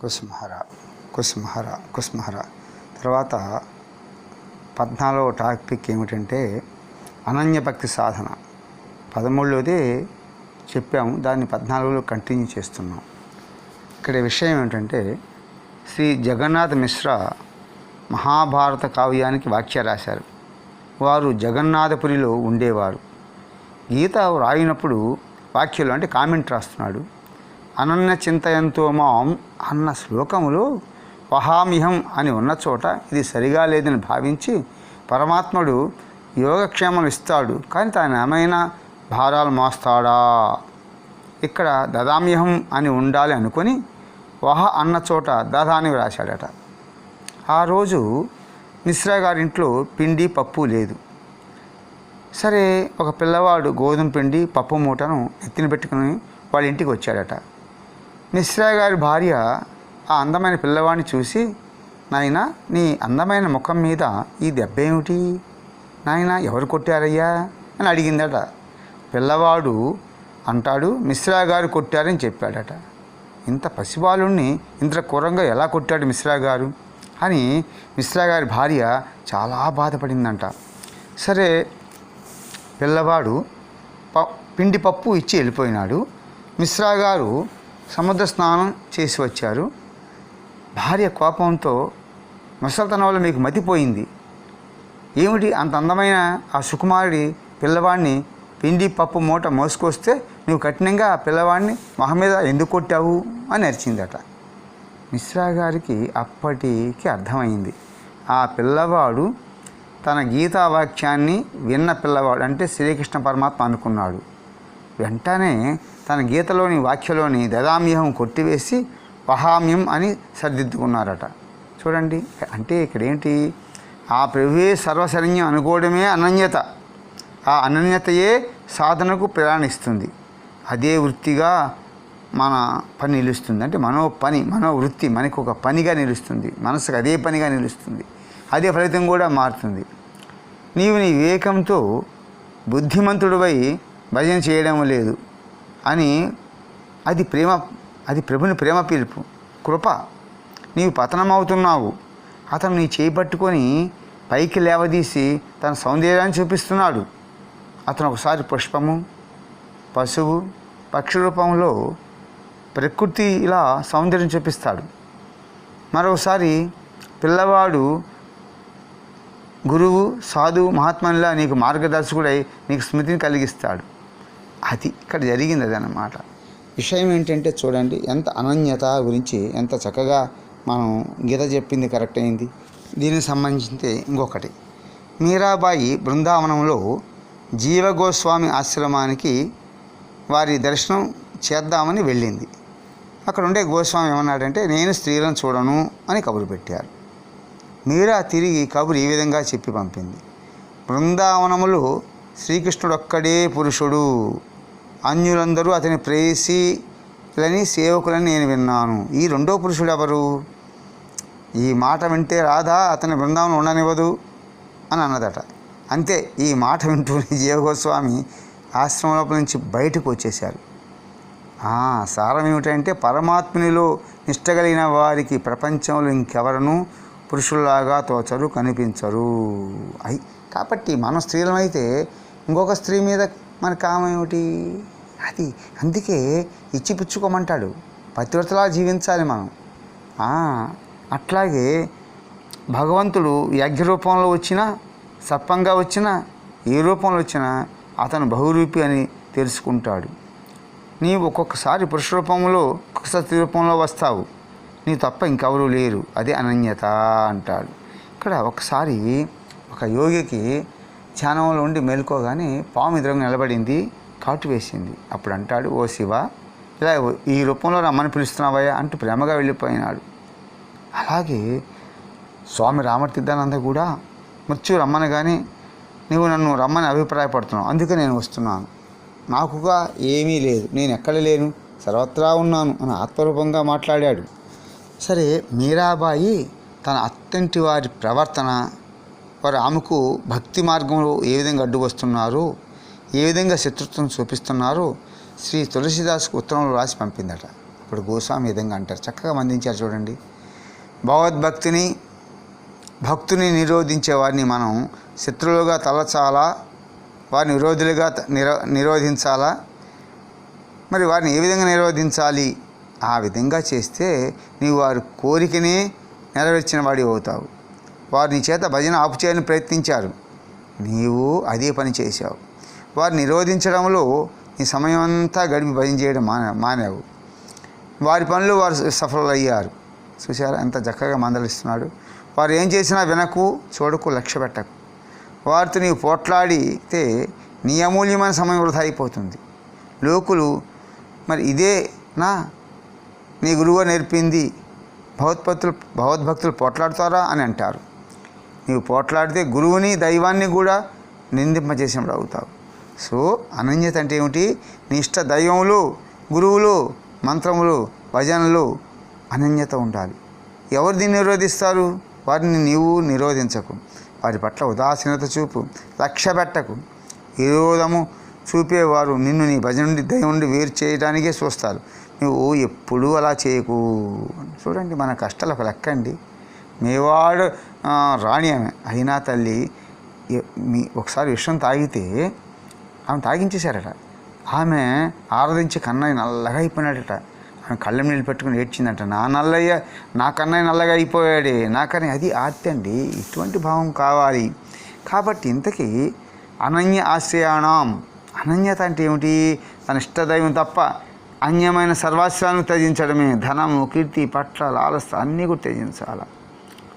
కుసుమహర కుసుమహర కుసుమహర. తర్వాత పద్నాలుగో టాపిక్ ఏమిటంటే అనన్యభక్తి సాధన. పదమూడులోదే చెప్పాము దాన్ని పద్నాలుగులో కంటిన్యూ చేస్తున్నాం. ఇక్కడ విషయం ఏమిటంటే శ్రీ జగన్నాథ మిశ్రా మహాభారత కావ్యానికి వాక్య రాశారు. వారు జగన్నాథపురిలో ఉండేవారు. గీత వ్రాయినప్పుడు వాక్యాలు అంటే కామెంట్ రాస్తున్నాడు. అనన్య చింతయంతో మాం అన్న శ్లోకములో వహామిహం అని ఉన్న చోట ఇది సరిగా లేదని భావించి పరమాత్ముడు యోగక్షేమం ఇస్తాడు. కానీ తాను ఏమైనా భారాలు మోస్తాడా? ఇక్కడ దదామ్యహం అని ఉండాలి అనుకొని వహ అన్న చోట దదాని వ్రాశాడట. ఆ రోజు మిశ్రా గారింట్లో పిండి పప్పు లేదు. సరే ఒక పిల్లవాడు గోధుమ పిండి పప్పు మూటను ఎత్తిన పెట్టుకుని వాళ్ళ ఇంటికి వచ్చాడట. మిశ్రా గారి భార్య ఆ అందమైన పిల్లవాడిని చూసి నాయన నీ అందమైన ముఖం మీద ఈ దెబ్బ ఏమిటి? నాయన ఎవరు కొట్టారయ్యా? అని అడిగిందట. పిల్లవాడు అంటాడు మిశ్రా గారు కొట్టారని చెప్పాడట. ఇంత పసిబాలుణ్ణి ఇంత క్రూరంగా ఎలా కొట్టాడు మిశ్రా గారు? అని మిశ్రా గారి భార్య చాలా బాధపడిందంట. సరే పిల్లవాడు ప పిండి పప్పు ఇచ్చి వెళ్ళిపోయినాడు. మిశ్రా గారు సముద్ర స్నానం చేసి వచ్చారు. భార్య కోపంతో ముసలితనం వల్ల మీకు మతిపోయింది ఏమిటి అంత అందమైన ఆ సుకుమారుడి పిల్లవాడిని పిండి పప్పు మూట మోసుకొస్తే నువ్వు కఠినంగా ఆ పిల్లవాడిని మొహం మీద ఎందుకు కొట్టావు అని అరిచిందట. మిశ్రా గారికి అప్పటికి అర్థమైంది. ఆ పిల్లవాడు తన గీతా వాక్యాన్ని విన్న పిల్లవాడు అంటే శ్రీకృష్ణ పరమాత్మ అనుకున్నాడు. వెంటనే తన గీతలోని వాక్యలోని దదామ్యహం కొట్టివేసి పహామ్యం అని సరిదిద్దుకున్నారట. చూడండి అంటే ఇక్కడేంటి? ఆ ప్రభువే సర్వశరణ్యం అనుకోవడమే అనన్యత. ఆ అనన్యతయే సాధనకు ప్రయాణిస్తుంది. అదే వృత్తిగా మన పని నిలుస్తుంది. అంటే మనో పని మనో వృత్తి మనకు ఒక పనిగా నిలుస్తుంది. మనసుకు అదే పనిగా నిలుస్తుంది. అదే ఫలితం కూడా మారుతుంది. నీవు నీ వివేకంతో బుద్ధిమంతుడివై భజన చేయడం లేదు అని అది ప్రేమ అది ప్రభుని ప్రేమ పిలుపు. కృప. నీవు పతనమవుతున్నావు. అతను నీ చేయి పట్టుకొని పైకి లేవదీసి తన సౌందర్యాన్ని చూపిస్తున్నాడు. అతను ఒకసారి పుష్పము పశువు పక్షి రూపంలో ప్రకృతి ఇలా సౌందర్యం చూపిస్తాడు. మరోసారి పిల్లవాడు గురువు సాధువు మహాత్మనిలా నీకు మార్గదర్శకుడై నీకు స్మృతిని కలిగిస్తాడు. అది ఇక్కడ జరిగింది అదనమాట విషయం ఏంటంటే చూడండి ఎంత అనన్యత గురించి ఎంత చక్కగా మనం గీత చెప్పింది కరెక్ట్ అయింది. దీనికి సంబంధించి ఇంకొకటి. మీరాబాయి బృందావనంలో జీవగోస్వామి ఆశ్రమానికి వారి దర్శనం చేద్దామని వెళ్ళింది. అక్కడ ఉండే గోస్వామి ఏమన్నాడంటే నేను స్త్రీలను చూడను అని కబురు పెట్టారు. మీరా తిరిగి కబురు ఈ విధంగా చెప్పి పంపింది. బృందావనములో శ్రీకృష్ణుడొక్కడే పురుషుడు అన్యులందరూ అతని ప్రేయసీలని సేవకులని నేను విన్నాను. ఈ రెండో పురుషుడు ఎవరు? ఈ మాట వింటే రాధా అతని బృందావనం ఉండనివ్వదు అని అన్నదట. అంతే ఈ మాట వింటూనే జీవగోస్వామి ఆశ్రమం లోపల నుంచి బయటకు వచ్చేశారు. సారం ఏమిటంటే పరమాత్మునిలో నిష్టగలిగిన వారికి ప్రపంచంలో ఇంకెవరను పురుషుల్లాగా తోచరు కనిపించరు. అయి కాబట్టి మనం స్త్రీలమైతే ఇంకొక స్త్రీ మీద మన కామం ఏమిటి? అది అందుకే ఇచ్చిపుచ్చుకోమంటాడు పతివ్రతలా జీవించాలి మనం. అట్లాగే భగవంతుడు యజ్ఞ రూపంలో వచ్చినా సర్పంగా వచ్చినా ఏ రూపంలో వచ్చినా అతను బహురూపి అని తెలుసుకుంటాడు. నీవు ఒక్కొక్కసారి పురుష రూపంలో ఒక్కొక్కసారి రూపంలో వస్తావు. నీ తప్ప ఇంకెవరూ లేరు. అదే అనన్యత అంటాడు. ఇక్కడ ఒకసారి ఒక యోగికి ధ్యానంలో ఉండి మేల్కోగానే పాము ఎదురుగా నిలబడింది. కాటు వేసింది. అప్పుడు అంటాడు ఓ శివ ఇలా ఈ రూపంలో రమ్మని పిలుస్తున్నావయ్యా అంటూ ప్రేమగా వెళ్ళిపోయినాడు. అలాగే స్వామి రామతీర్థానంద కూడా మృత్యు కానీ నువ్వు నన్ను రమ్మని అభిప్రాయపడుతున్నావు అందుకే నేను వస్తున్నాను. నాకుగా ఏమీ లేదు నేను ఎక్కడ లేను సర్వత్రా ఉన్నాను అని ఆత్మరూపంగా మాట్లాడాడు. సరే మీరాబాయి తన అత్తంటి వారి ప్రవర్తన వారు ఆమెకు భక్తి మార్గంలో ఏ విధంగా అడ్డు వస్తున్నారో ఏ విధంగా శత్రుత్వం చూపిస్తున్నారో శ్రీ తులసిదాస్కు ఉత్తరంలో రాసి పంపిందట. ఇప్పుడు గోస్వామి విధంగా అంటారు. చక్కగా మందించారు చూడండి. భగవద్భక్తిని భక్తుని నిరోధించే వారిని మనం శత్రువులుగా తలచాలా? వారిని విరోధులుగా నిరో నిరోధించాలా? మరి వారిని ఏ విధంగా నిరోధించాలి? ఆ విధంగా చేస్తే నీవు వారి కోరికనే నెరవేర్చిన వాడి అవుతావు. వారిని చేత భజన ఆపు చేయని ప్రయత్నించారు. నీవు అదే పని చేశావు. వారు నిరోధించడంలో నీ సమయం అంతా గడిపి భయం చేయడం మానే మానేవు. వారి పనులు వారు సఫలయ్యారు. చూసారా ఎంత చక్కగా మందలిస్తున్నాడు. వారు ఏం చేసినా వినకు చూడకు లక్ష్య పెట్టకు. వారితో నీవు పోట్లాడితే నీ అమూల్యమైన సమయం వృధా అయిపోతుంది. లోకులు మరి ఇదే నా? నీ గురువు నేర్పింది. భగవత్భక్తులు భగవద్భక్తులు పోట్లాడతారా అని అంటారు. నీవు పోట్లాడితే గురువుని దైవాన్ని కూడా నిందింపజేసినప్పుడు అవుతావు. సో అనన్యత అంటే ఏమిటి? నీ ఇష్ట దైవములు గురువులు మంత్రములు భజనలు అనన్యత ఉండాలి. ఎవరు దీన్ని నిరోధిస్తారు? వారిని నీవు నిరోధించకు. వారి పట్ల ఉదాసీనత చూపు లక్ష్య పెట్టకు. విరోధము చూపేవారు నిన్ను నీ భజన నుండి దయ నుండి వేరు చేయడానికే చూస్తారు. నువ్వు ఎప్పుడూ అలా చేయకు. చూడండి మన కష్టాలు ఒక లెక్క అండి. మేవాడు రాణి ఆమె. అయినా తల్లి మీ ఒకసారి విషయం తాగితే ఆమె తాగించేశారట. ఆమె ఆరాధించి కన్నయ్య నల్లగా అయిపోయినాడట. ఆమె కళ్ళ నీళ్ళు పెట్టుకుని ఏడ్చిందంట. నా నల్లయ్య నా కన్నయ్య నల్లగా అయిపోయాడే. నాకని అది ఆర్తి అండి. ఇటువంటి భావం కావాలి. కాబట్టి ఇంతకీ అనన్య ఆశ్రయాణం అనన్యత అంటే ఏమిటి? తన ఇష్టదైవం తప్ప అన్యమైన సర్వాశ్రాలను త్యజించడమే. ధనము కీర్తి పట్ల లాలస అన్నీ కూడా త్యజించాల.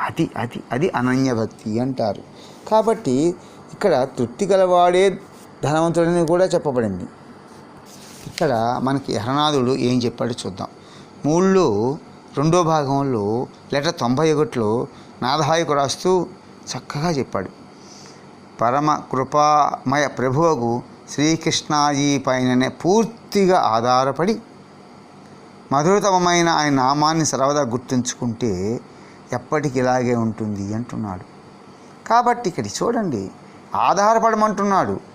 అది అది అది అనన్య భక్తి అంటారు. కాబట్టి ఇక్కడ తృప్తి గలవాడే ధనవంతుడని కూడా చెప్పబడింది. ఇక్కడ మనకి హరనాథుడు ఏం చెప్పాడో చూద్దాం. మూళ్ళు రెండో భాగంలో లెటర్ తొంభై ఒకటిలో నాదహాయికు రాస్తూ చక్కగా చెప్పాడు. పరమ కృపామయ ప్రభువుకు శ్రీకృష్ణాజీ పైననే పూర్తిగా ఆధారపడి మధురతమైన ఆయన నామాన్ని సర్వదా గుర్తుంచుకుంటే ఎప్పటికి ఇలాగే ఉంటుంది అంటున్నాడు. కాబట్టి ఇక్కడ చూడండి ఆధారపడమంటున్నాడు.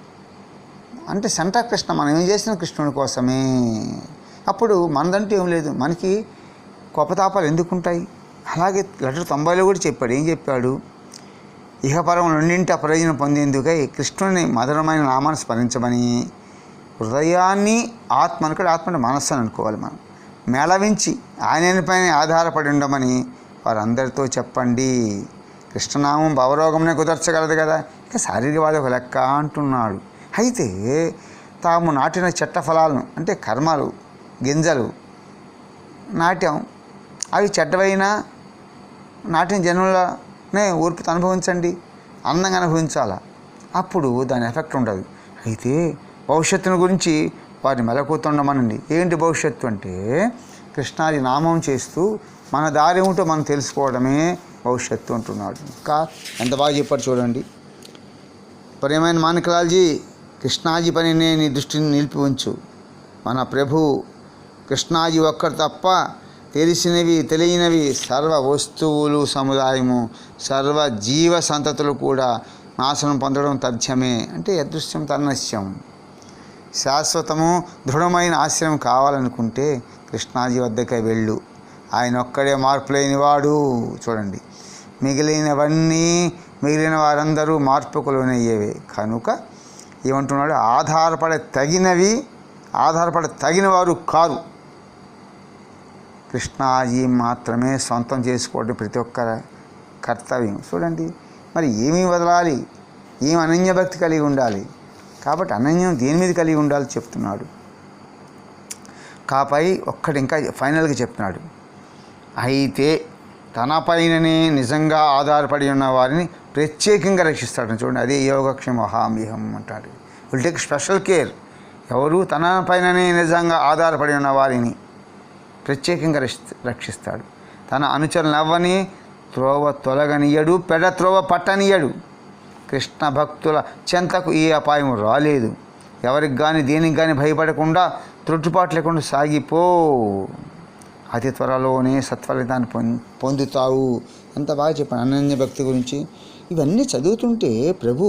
అంటే సెంట కృష్ణ మనం ఏం చేసిన కృష్ణుని కోసమే. అప్పుడు మనదంటూ ఏం లేదు. మనకి కోపతాపాలు ఎందుకు ఉంటాయి అలాగే లెటర్ తొంభైలో కూడా చెప్పాడు. ఏం చెప్పాడు? ఇహపరం రెండింటి ప్రయోజనం పొందేందుకై కృష్ణుని మధురమైన నామాన్ని స్మరించమని హృదయాన్ని ఆత్మ అనుకోడు ఆత్మ అంటే మనస్సు అని అనుకోవాలి మనం. మేళవించి ఆయనపైన ఆధారపడి ఉండమని వారందరితో చెప్పండి. కృష్ణనామం భవరోగంనే కుదర్చగలదు కదా? ఇక శారీరకవాది ఒక లెక్క అంటున్నాడు. అయితే తాము నాటిన చెట్ట ఫలాలను అంటే కర్మలు గింజలు నాట్యం అవి చెడ్డవైనా నాటిన జన్మలనే ఓర్పుతో అనుభవించండి అందంగా అనుభవించాలా? అప్పుడు దాని ఎఫెక్ట్ ఉండదు. అయితే భవిష్యత్తును గురించి వారిని మెలకుతుండమనండి ఏంటి భవిష్యత్తు అంటే కృష్ణాది నామం చేస్తూ మన దారి ఏమిటో మనం తెలుసుకోవడమే భవిష్యత్తు అంటున్నాడు. ఇంకా ఎంత బాగా చెప్పారు చూడండి. ప్రియమైన మానకలాల్జీ కృష్ణాజీ పనినే నీ దృష్టిని నిలిపి ఉంచు మన ప్రభు కృష్ణాజీ ఒక్కరు తప్ప తెలిసినవి తెలియనివి సర్వ వస్తువులు సముదాయము సర్వ జీవ సంతతులు కూడా నాశనం పొందడం తథ్యమే అంటే అదృశ్యం తన్నశ్యం. శాశ్వతము దృఢమైన ఆశ్రయం కావాలనుకుంటే కృష్ణాజీ వద్దకే వెళ్ళు. ఆయన ఒక్కడే మార్పు లేనివాడు చూడండి. మిగిలినవన్నీ మిగిలిన వారందరూ మార్పుకు లోనయ్యేవే. కనుక ఏమంటున్నాడు? ఆధారపడే తగినవి ఆధారపడే తగిన వారు కారు కృష్ణాజీ మాత్రమే సొంతం చేసుకోవడం ప్రతి ఒక్కరి కర్తవ్యం. చూడండి మరి ఏమి వదలాలి? ఏం అనన్య భక్తి కలిగి ఉండాలి? కాబట్టి అనన్యం దేని మీద కలిగి ఉండాలి చెప్తున్నాడు. కాపై ఒక్కడి ఇంకా ఫైనల్గా చెప్తున్నాడు. అయితే తనపైననే నిజంగా ఆధారపడి ఉన్న వారిని ప్రత్యేకంగా రక్షిస్తాడు. చూడండి అదే యోగక్షేమ మహామ్యహం అంటాడు విల్ టేక్ స్పెషల్ కేర్ ఎవరు తన పైననే నిజంగా ఆధారపడి ఉన్న వారిని ప్రత్యేకంగా రక్షిస్తాడు. తన అనుచరులు నవ్వని త్రోవ తొలగనియడు పెడ త్రోవ పట్టనియడు కృష్ణ భక్తుల చెంతకు ఈ అపాయం రాలేదు. ఎవరికి కానీ దేనికి కానీ భయపడకుండా త్రుట్టుపాటు లేకుండా సాగిపో. అతి త్వరలోనే సత్ఫలితాన్ని పొం పొందుతావు. అంత బాగా చెప్పాను అనన్య భక్తి గురించి. ఇవన్నీ చదువుతుంటే ప్రభు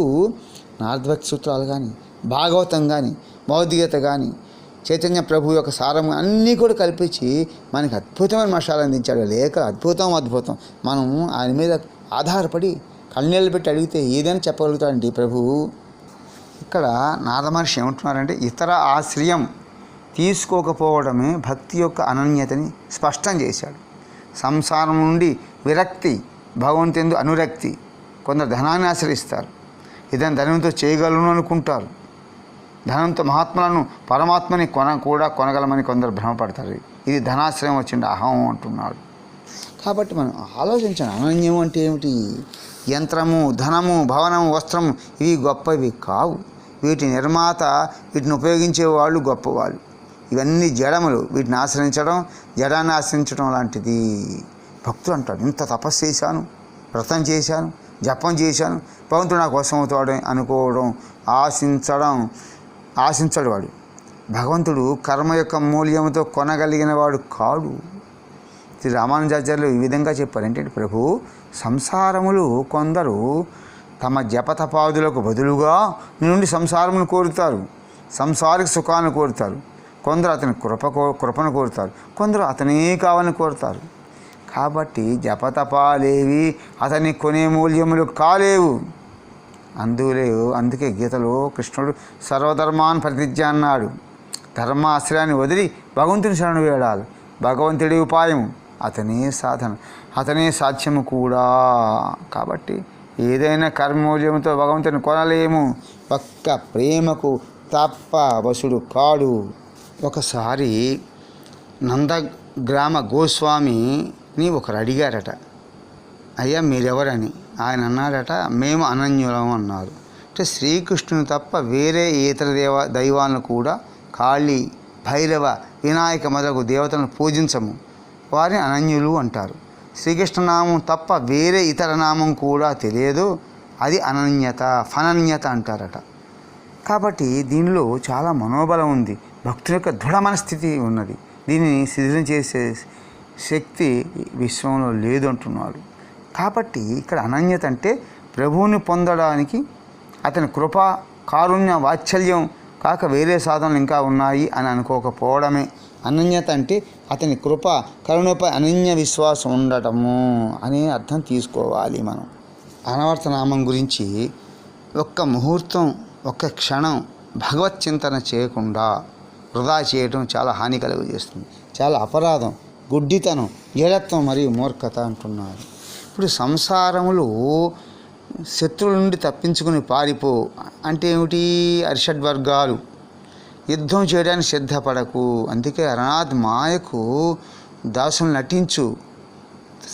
నారదభక్తి సూత్రాలు కానీ భాగవతం కానీ భౌతికత కానీ చైతన్య ప్రభు యొక్క సారం అన్నీ కూడా కల్పించి మనకి అద్భుతమైన మసాలా అందించాడు. లేక అద్భుతం అద్భుతం. మనం ఆయన మీద ఆధారపడి కన్నీళ్ళు పెట్టి అడిగితే ఏదైనా చెప్పగలుగుతాడండి ప్రభు? ఇక్కడ నారదమహర్షి ఏమంటున్నారంటే ఇతర ఆశ్రయం తీసుకోకపోవడమే భక్తి యొక్క అనన్యతని స్పష్టం చేశాడు. సంసారం నుండి విరక్తి భగవంతుందు అనురక్తి కొందరు ధనాన్ని ఆశ్రయిస్తారు. ఇదని ధనంతో చేయగలను అనుకుంటారు. ధనంతో మహాత్ములను పరమాత్మని కొన కూడా కొనగలమని కొందరు భ్రమపడతారు. ఇది ధనాశ్రయం వచ్చింది. అహం అంటున్నాడు. కాబట్టి మనం ఆలోచించాలి. అనన్యం అంటే ఏమిటి? యంత్రము ధనము భవనము వస్త్రము ఇవి గొప్పవి కావు. వీటి నిర్మాత వీటిని ఉపయోగించే వాళ్ళు గొప్పవాళ్ళు. ఇవన్నీ జడములు. వీటిని ఆశ్రయించడం జడాన్ని ఆశ్రయించడం లాంటిది. భక్తుడు అంటాడు ఇంత తపస్సు చేశాను వ్రతం చేశాను జపం చేశాను. భగవంతుడు నా కోసం అవుతాడు అనుకోవడం ఆశించడం ఆశించడు వాడు. భగవంతుడు కర్మ యొక్క మూల్యంతో కొనగలిగిన వాడు కాడు. శ్రీ రామానుజాచార్యులు ఈ విధంగా చెప్పారు. ఏంటంటే ప్రభు? సంసారములు కొందరు తమ జపతపాదులకు బదులుగా నుండి సంసారమును కోరుతారు. సంసారిక సుఖాన్ని కోరుతారు. కొందరు అతని కృప కో- కృపను కోరుతారు. కొందరు అతనే కావాలని కోరుతారు. కాబట్టి జపతపాలేవి అతని కొనే మూల్యములు కాలేవు. అందులేవు అందుకే గీతలో కృష్ణుడు సర్వధర్మాన్ ప్రతిజ్ఞ అన్నాడు. ధర్మాశ్రయాన్ని వదిలి భగవంతుని శరణు వేడాలి. భగవంతుడి ఉపాయం అతనే సాధన అతనే సాధ్యము కూడా. కాబట్టి ఏదైనా కర్మూల్యంతో భగవంతుని కొనలేము. ఒక్క ప్రేమకు తప్ప వసుడు కాడు. ఒకసారి నందగ్రామ అని ఒకరు అడిగారట అయ్యా మీరెవరని? ఆయన అన్నారట మేము అనన్యులం అన్నారు. అంటే శ్రీకృష్ణుని తప్ప వేరే ఇతర దేవ దైవాలను కూడా కాళీ భైరవ వినాయక మొదలగు దేవతలను పూజించము. వారిని అనన్యులు అంటారు. శ్రీకృష్ణనామం తప్ప వేరే ఇతర నామం కూడా తెలియదు. అది అనన్యత ఫనన్యత అంటారట. కాబట్టి దీనిలో చాలా మనోబలం ఉంది. భక్తుల యొక్క దృఢ మనస్థితి ఉన్నది. దీనిని శిథిలం చేసే శక్తి విశ్వంలో లేదు అంటున్నాడు కాబట్టి ఇక్కడ అనన్యత అంటే ప్రభువుని పొందడానికి అతని కృప కారుణ్య వాత్సల్యం కాక వేరే సాధనలు ఇంకా ఉన్నాయి అని అనుకోకపోవడమే. అనన్యత అంటే అతని కృప కరుణపై అనన్య విశ్వాసం ఉండటము అనే అర్థం తీసుకోవాలి మనం. అనవర్త నామం గురించి ఒక్క ముహూర్తం ఒక్క క్షణం భగవత్ చింతన చేయకుండా వృధా చేయటం చాలా హాని కలుగజేస్తుంది. చాలా అపరాధం. గుడ్డితనం జడత్వం మరియు మూర్ఖత అంటున్నారు. ఇప్పుడు సంసారములు శత్రువుల నుండి తప్పించుకుని పారిపో అంటే ఏమిటి? అరిషడ్ వర్గాలు. యుద్ధం చేయడానికి సిద్ధపడకు. అందుకే అరణాథ్ మాయకు దాసులు నటించు.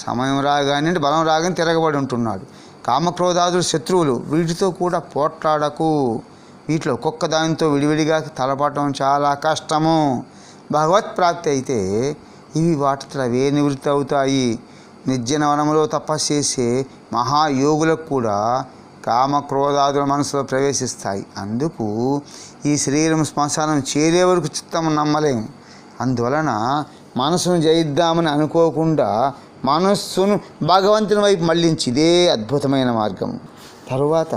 సమయం రాగానే అంటే బలం రాగానే తిరగబడి ఉంటున్నాడు. కామక్రోధాదులు శత్రువులు వీటితో కూడా పోట్లాడకు. వీటిలో ఒక్కొక్క దానితో విడివిడిగా తలపడటం చాలా కష్టము. భగవత్ ప్రాప్తి అయితే ఇవి వాటితో అవే నివృత్తి అవుతాయి? నిర్జనవనంలో తపస్సు చేసే మహాయోగులకు కూడా కామక్రోధాదుల మనసులో ప్రవేశిస్తాయి. అందుకు ఈ శరీరం శ్మశానం చేరే వరకు చిత్తం నమ్మలేము. అందువలన మనసును జయిద్దామని అనుకోకుండా మనస్సును భగవంతుని వైపు మళ్ళించి ఇదే అద్భుతమైన మార్గం. తరువాత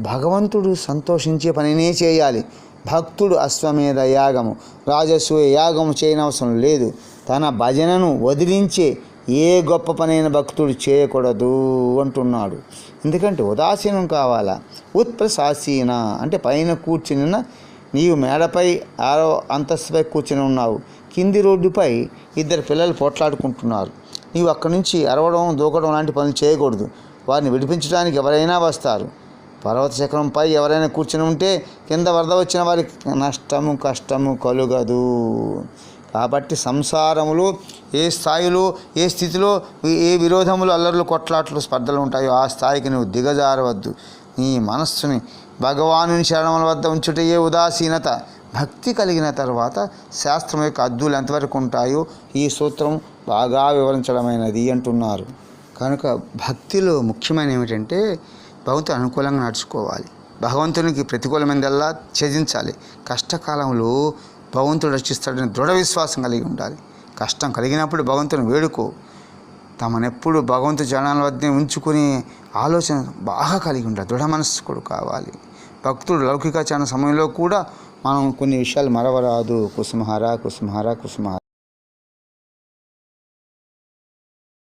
భగవంతుడు సంతోషించే పనినే చేయాలి. భక్తుడు అశ్వమేధ యాగము. రాజసూయ యాగము చేయనవసరం లేదు. తన భజనను వదిలించే ఏ గొప్ప పనైన భక్తుడు చేయకూడదు అంటున్నాడు. ఎందుకంటే ఉదాసీనం కావాలా? ఉత్ప్రసాసీన? అంటే పైన కూర్చుని నీవు మేడపై ఆరో అంతస్తుపై కూర్చుని ఉన్నావు. కింది రోడ్డుపై ఇద్దరు పిల్లలు పోట్లాడుకుంటున్నారు. నీవు అక్కడి నుంచి అరవడం దూకడం లాంటి పనులు చేయకూడదు. వారిని విడిపించడానికి ఎవరైనా వస్తారు. పర్వత శిఖరంపై ఎవరైనా కూర్చుని ఉంటే కింద వరద వచ్చిన వారికి నష్టము కష్టము కలుగదు. కాబట్టి సంసారములు ఏ స్థాయిలో ఏ స్థితిలో ఏ విరోధములు అల్లర్లు కొట్లాట్లు స్పర్ధలు ఉంటాయో ఆ స్థాయికి నువ్వు దిగజారవద్దు. నీ మనస్సుని భగవానుని శరణముల వద్ద ఉంచుటయే ఉదాసీనత. భక్తి కలిగిన తర్వాత శాస్త్రం యొక్క అద్దులు ఎంతవరకు ఉంటాయో ఈ సూత్రం బాగా వివరించడమైనది అంటున్నారు. కనుక భక్తిలో ముఖ్యమైన ఏమిటంటే భగవంతుడు అనుకూలంగా నడుచుకోవాలి. భగవంతునికి ప్రతికూలమైనదల్లా త్యజించాలి కష్టకాలంలో భగవంతుడు రక్షిస్తాడని దృఢ విశ్వాసం కలిగి ఉండాలి. కష్టం కలిగినప్పుడు భగవంతుని వేడుకో. తమనెప్పుడు భగవంతు జనాల వద్ద ఉంచుకునే ఆలోచన బాగా కలిగి ఉండాలి. దృఢ మనస్కుడు కావాలి. భక్తుడు లౌకికాచరణ సమయంలో కూడా మనం కొన్ని విషయాలు మరవరాదు. కుసుమహార కుసుమహార కుసుమహార.